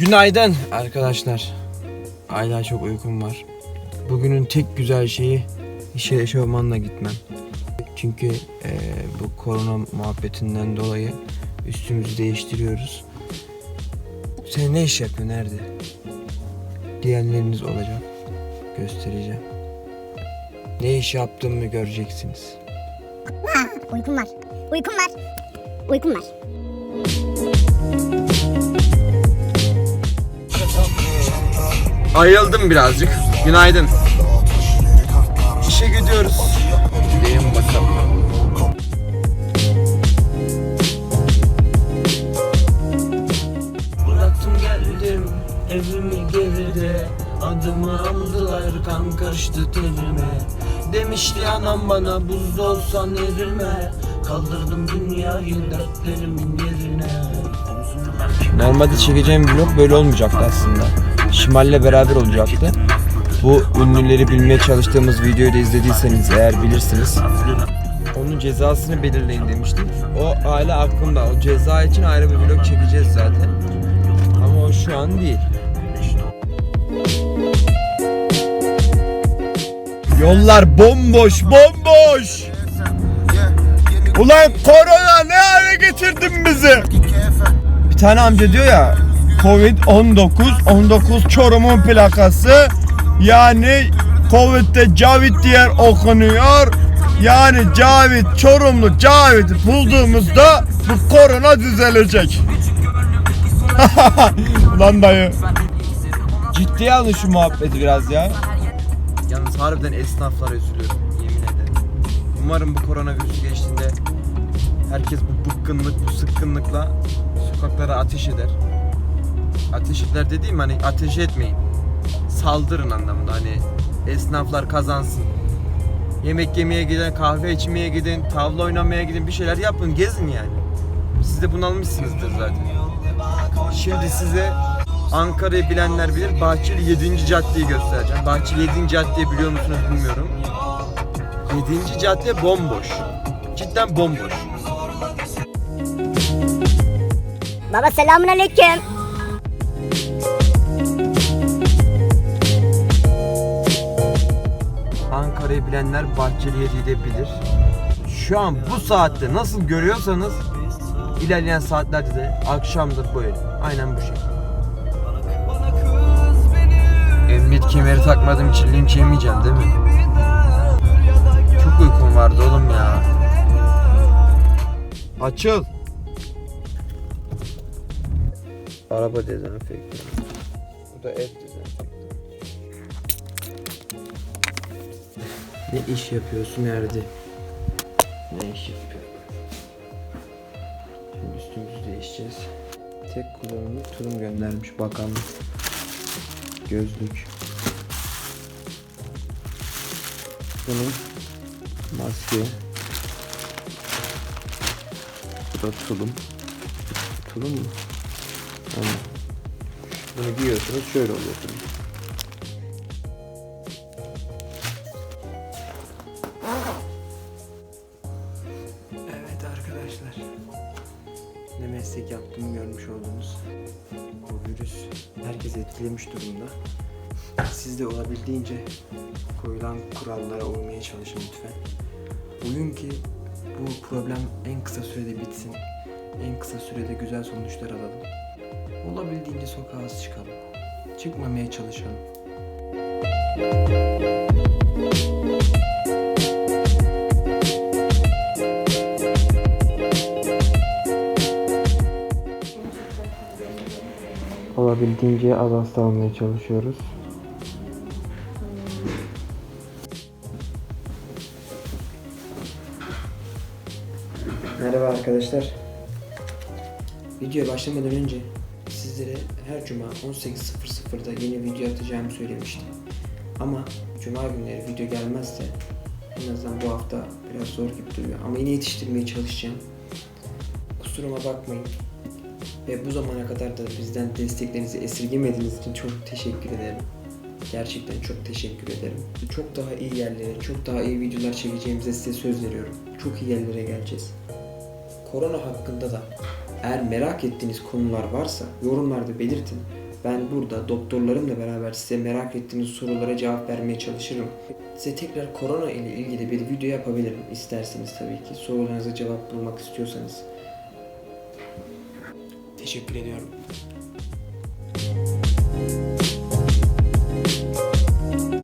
Günaydın arkadaşlar. Hala çok uykum var. Bugünün tek güzel şeyi işe eşofmanla gitmem. Çünkü eee, bu korona muhabbetinden dolayı üstümüzü değiştiriyoruz. Sen ne iş yapıyorsun nerede? Diyenleriniz olacak. Göstereceğim. Ne iş yaptığımı göreceksiniz. Uykum var. Uykum var. Uykum var. Ayıldım birazcık. Günaydın. İşe gidiyoruz. Gideyim bakalım. Bıraktım geldim evimi geride Adımı aldılar kan karıştı terime Demişti anam bana buz olsan erime Kaldırdım dünyayı dertlerimin yerine Normalde çekeceğim vlog böyle olmayacaktı aslında. Şimal'le beraber olacaktı. Bu ünlüleri bilmeye çalıştığımız videoyu da izlediyseniz eğer bilirsiniz. Onun cezasını belirleyin demiştik. O hala aklımda. O ceza için ayrı bir vlog çekeceğiz zaten. Ama o şu an değil. Yollar bomboş, bomboş. Ulan korona ne hale getirdin bizi? Bir tane amca diyor ya Covid-19 19 Çorum'un plakası. Yani Covid'de Cavit diye okunuyor. Yani Cavit Çorumlu Cavit bulduğumuzda bu korona düzelecek. Lan dayı. Ciddiye alın şu muhabbeti biraz ya. Yalnız harbiden esnaflara üzülüyorum yemin ederim. Umarım bu koronavirüs geçtiğinde herkes bu bıkkınlık, bu sıkkınlıkla sokaklara ateş eder. Ateş eder dediğim hani ateş etmeyin. Saldırın anlamında hani esnaflar kazansın. Yemek yemeye gidin, kahve içmeye gidin, tavla oynamaya gidin, bir şeyler yapın, gezin yani. Siz de bunalmışsınızdır zaten. Şimdi size Ankara'yı bilenler bilir, Bahçeli 7. caddeyi göstereceğim. Bahçeli 7. caddeyi biliyor musunuz bilmiyorum. 7. cadde bomboş. Cidden bomboş. Baba selamun aleyküm. Ankara'yı bilenler Bahçeli 7'yi de bilir. Şu an bu saatte nasıl görüyorsanız ilerleyen saatlerde de akşamdır böyle. Aynen bu şey. Emniyet kemeri takmadığım için linç yemeyeceğim değil mi? Çok uykum vardı oğlum ya. Açıl. Araba dezenfektanı. Bu da ev dezenfektanı. Ne iş yapıyorsun Erdi? Ne iş yapıyor? Şimdi üstümüzü değişeceğiz. Tek kullanımlı tulum göndermiş bakanlık. Gözlük. Bunun maske. Bu da tulum. Tulum mu? Ama bunu giyiyorsunuz şöyle oluyor Ne meslek yaptığımı görmüş oldunuz. Bu virüs herkes etkilemiş durumda. Siz de olabildiğince koyulan kurallara uymaya çalışın lütfen. Uyun ki bu problem en kısa sürede bitsin. En kısa sürede güzel sonuçlar alalım. Olabildiğince sokağa çıkalım. Çıkmamaya çalışalım. Olabildiğince az hasta almaya çalışıyoruz. Merhaba arkadaşlar. Videoya başlamadan önce sizlere her cuma 18.00'da yeni video atacağımı söylemiştim. Ama cuma günleri video gelmezse en azından bu hafta biraz zor gibi duruyor. Ama yine yetiştirmeye çalışacağım. Kusuruma bakmayın. Ve bu zamana kadar da bizden desteklerinizi esirgemediğiniz için çok teşekkür ederim. Gerçekten çok teşekkür ederim. Çok daha iyi yerlere, çok daha iyi videolar çekeceğimize size söz veriyorum. Çok iyi yerlere geleceğiz. Korona hakkında da eğer merak ettiğiniz konular varsa yorumlarda belirtin. Ben burada doktorlarımla beraber size merak ettiğiniz sorulara cevap vermeye çalışırım. Size tekrar korona ile ilgili bir video yapabilirim isterseniz tabii ki. Sorularınıza cevap bulmak istiyorsanız. Teşekkür ediyorum.